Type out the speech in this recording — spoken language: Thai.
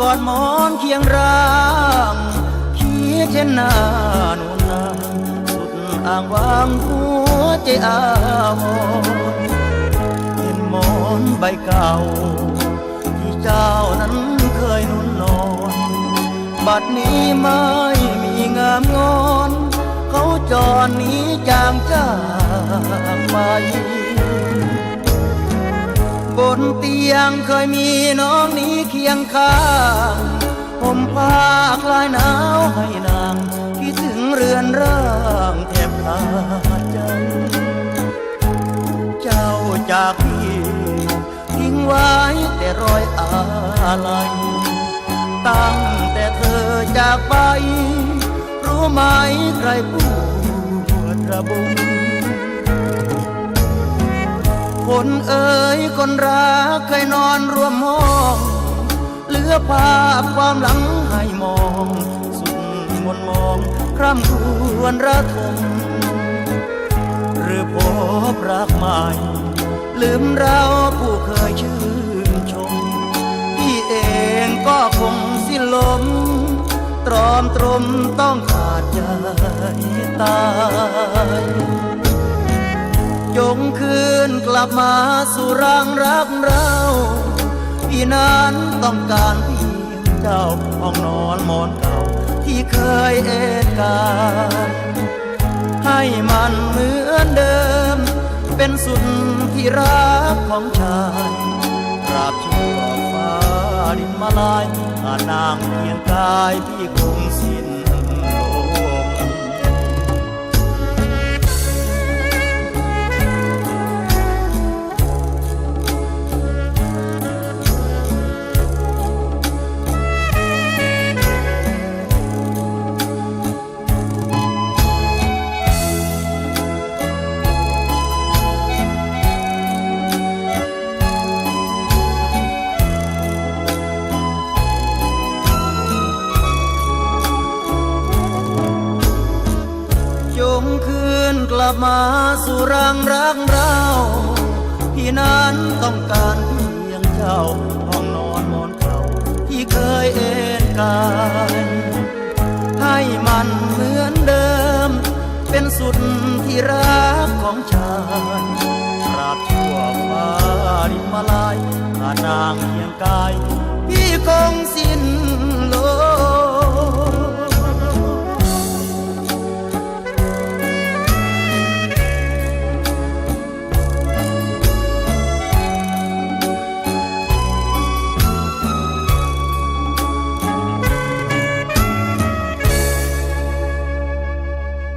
กอดหมอนเคียงร่างคิดเช่นหน้าหนุนนาสุดอ่างวางหัวใจอาวรณ์เห็นหมอนใบเก่า ที่เจ้านั้นเคยนุ่นนอน บัดนี้ไม่มีงามงอน เขาจรหนี้จางจากไป บนเตียงเคยมีน้องนี้เคียงข้างผมผ้าคลายหนาวให้นางคิดถึงเรือนร่างแทบขาดใจเจ้าจากพี่ทิ้งไว้แต่รอยอาลัยตั้งแต่เธอจากไป รู้ไหมใครปวดระบุม คนเอ่ยคนรักเคยนอนร่วมห้องเหลือภาพความหลังให้มอง สุดมนมองคร่ำครวญระทมหรือพบรักใหม่ ลืมเราผู้เคยชื่นชม พี่เองก็คงสิ้นลม ตรอมตรมต้องขาดใจตาย จงคืนกลับมาสู่รังรักเราพี่นั้นต้องการเพียงเจ้าห้องนอนหมอนเก่าที่เคยเอ็นกายให้มันเหมือนเดิม เป็นสุดที่รักของชายตราบชั่วฟ้าดินมาลายอานางเพียงกายพี่คงสิ้น ลับมาสู่รังรักเราพี่นั้นต้องการเพียงเจ้าห้องนอนมอนเก่าที่เคยเอ็นกายให้มันเหมือนเดิม เป็นสุดที่รักของชายตราบชั่วฟ้าดินมาลายขาดนางเพียงกาย พี่คงสิ้น